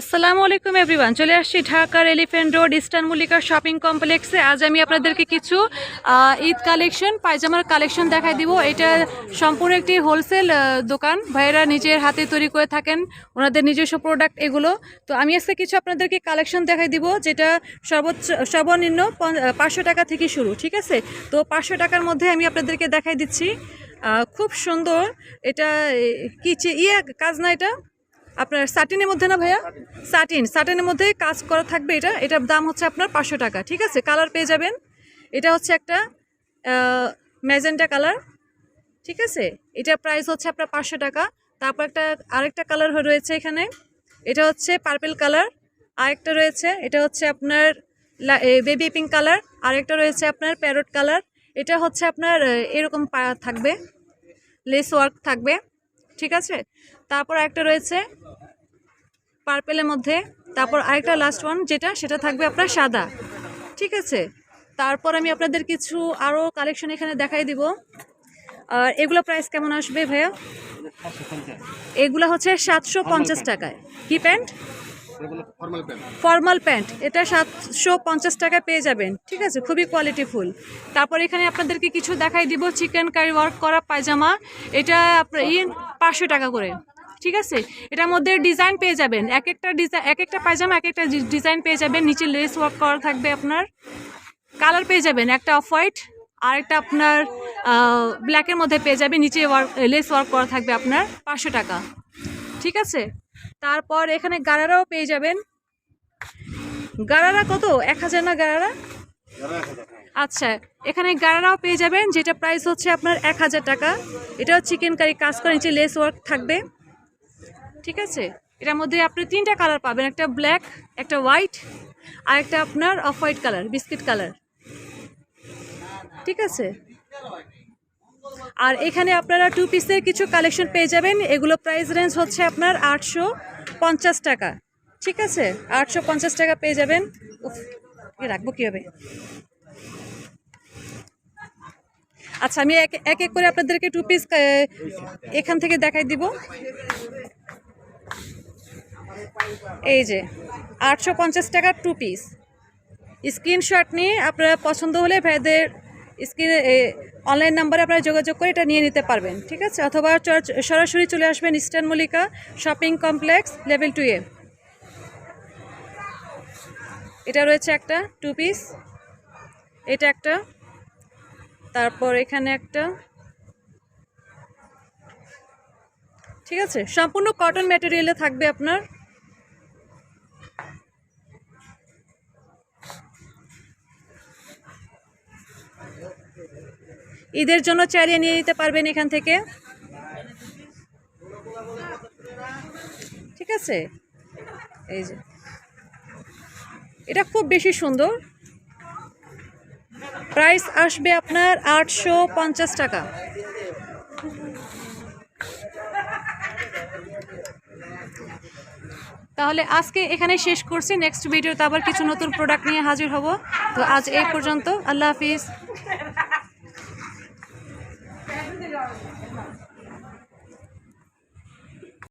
আসসালামু আলাইকুম এভরিওয়ান, চলে আসছি ঢাকার Elephant Road Eastern Mallika shopping কমপ্লেক্সে আজ আমি আপনাদেরকে কিছু ঈদ কালেকশন, পায়জামার কালেকশন দেখাই দিব। এটা সম্পূর্ণ একটি হোলসেল দোকান। ভাইয়েরা নিজের হাতে তৈরি করে থাকেন, ওনাদের নিজস্ব প্রোডাক্ট এগুলো। তো আমি আজকে কিছু আপনাদেরকে কালেকশন দেখাই দিব, যেটা সর্বোচ্চ, সর্বনিম্ন পাঁচশো টাকা থেকে শুরু, ঠিক আছে? তো পাঁচশো টাকার মধ্যে আমি আপনাদেরকে দেখাই দিচ্ছি। খুব সুন্দর। এটা কি ইয়ে কাজ না এটা? আপনার সাটিনের মধ্যে না ভাইয়া? সাটিন সাটিনের মধ্যে কাজ করা থাকবে এটা। এটার দাম হচ্ছে আপনার পাঁচশো টাকা ঠিক আছে? কালার পেয়ে যাবেন। এটা হচ্ছে একটা ম্যাজেন্টা কালার ঠিক আছে? এটা প্রাইস হচ্ছে আপনার পাঁচশো টাকা। তারপর একটা আরেকটা কালার রয়েছে এখানে। এটা হচ্ছে পার্পেল কালার আরেকটা রয়েছে এটা হচ্ছে আপনার বেবি পিঙ্ক কালার আরেকটা রয়েছে আপনার প্যারট কালার এটা হচ্ছে আপনার এরকম পা- থাকবে। লেস ওয়ার্ক থাকবে ঠিক আছে? তারপর একটা রয়েছে পার্পেলের মধ্যে তারপর আরেকটা লাস্ট ওয়ান যেটা সেটা থাকবে আপনার সাদা। ঠিক আছে? তারপর আমি আপনাদের কিছু আরও কালেকশন এখানে দেখাই দিব। আর এগুলো প্রাইস কেমন আসবে ভাইয়া? এগুলো হচ্ছে সাতশো পঞ্চাশ টাকায়। কি প্যান্ট ফর্মাল প্যান্ট এটা সাতশো পঞ্চাশ টাকায় পেয়ে যাবেন। ঠিক আছে? খুবই কোয়ালিটিফুল তারপর এখানে আপনাদেরকে কিছু দেখাই দিব। চিকেন কারি ওয়ার্ক করা পায়জামা। এটা আপনার ইয়ে পাঁচশো টাকা করে। ঠিক আছে? এটার মধ্যে ডিজাইন পেয়ে যাবেন। এক একটা ডিজাইন এক একটা পায়জামা, এক একটা ডিজাইন পেয়ে যাবেন। নিচে লেস ওয়ার্ক করা থাকবে আপনার। কালার পেয়ে যাবেন। একটা অফ হোয়াইট আর একটা আপনার ব্ল্যাকের মধ্যে পেয়ে যাবেন। নিচে ওয়ার্ক লেস ওয়ার্ক করা থাকবে আপনার পাঁচশো টাকা। ঠিক আছে? তারপর এখানে গারারাও পেয়ে যাবেন। গারারা কত? এক হাজার না গারারা? আচ্ছা এখানে গারারাও পেয়ে যাবেন, যেটা প্রাইস হচ্ছে আপনার এক হাজার টাকা। এটাও চিকেন কারি কাজ করে, নিচে লেস ওয়ার্ক থাকবে। ঠিক আছে? এটার মধ্যে আপনি তিনটা কালার পাবেন, একটা ব্ল্যাক একটা হোয়াইট আর একটা আপনার off white colour biscuit colour ঠিক আছে? আর এখানে আপনারা টু পিসের কিছু কালেকশন পেয়ে যাবেন। এগুলো প্রাইস রেঞ্জ হচ্ছে আপনার আটশো পঞ্চাশ টাকা। ঠিক আছে? আটশো পঞ্চাশ টাকা পেয়ে যাবেন। রাখব কীভাবে? আচ্ছা আমি এক এক করে আপনাদেরকে টু পিস এখান থেকে দেখাই দিব। এই যে, আটশো পঞ্চাশ টাকার টু পিস স্ক্রিনশট নিয়ে আপনারা পছন্দ হলে ভাইদের স্ক্রিনে অনলাইন নাম্বারে আপনারা যোগাযোগ করে এটা নিয়ে নিতে পারবেন, ঠিক আছে? অথবা সরাসরি চলে আসবেন Eastern Mallika shopping complex level two এ। এটা রয়েছে একটা টু পিস এটা একটা। তারপর এখানে একটা। ঠিক আছে? সম্পূর্ণ কটন ম্যাটেরিয়ালে থাকবে আপনার। ঈদের জন্য চালিয়ে নিয়ে নিতে পারবেন এখান থেকে। ঠিক আছে? এই যে। এটা খুব বেশি সুন্দর। প্রাইস আসবে আপনার আটশো পঞ্চাশ টাকা। তাহলে আজকে এখানে শেষ করছি। নেক্সট ভিডিওতে আবার কিছু নতুন প্রোডাক্ট নিয়ে হাজির হব। তো আজ এই পর্যন্ত। আল্লাহ হাফিজ। 这样，我先。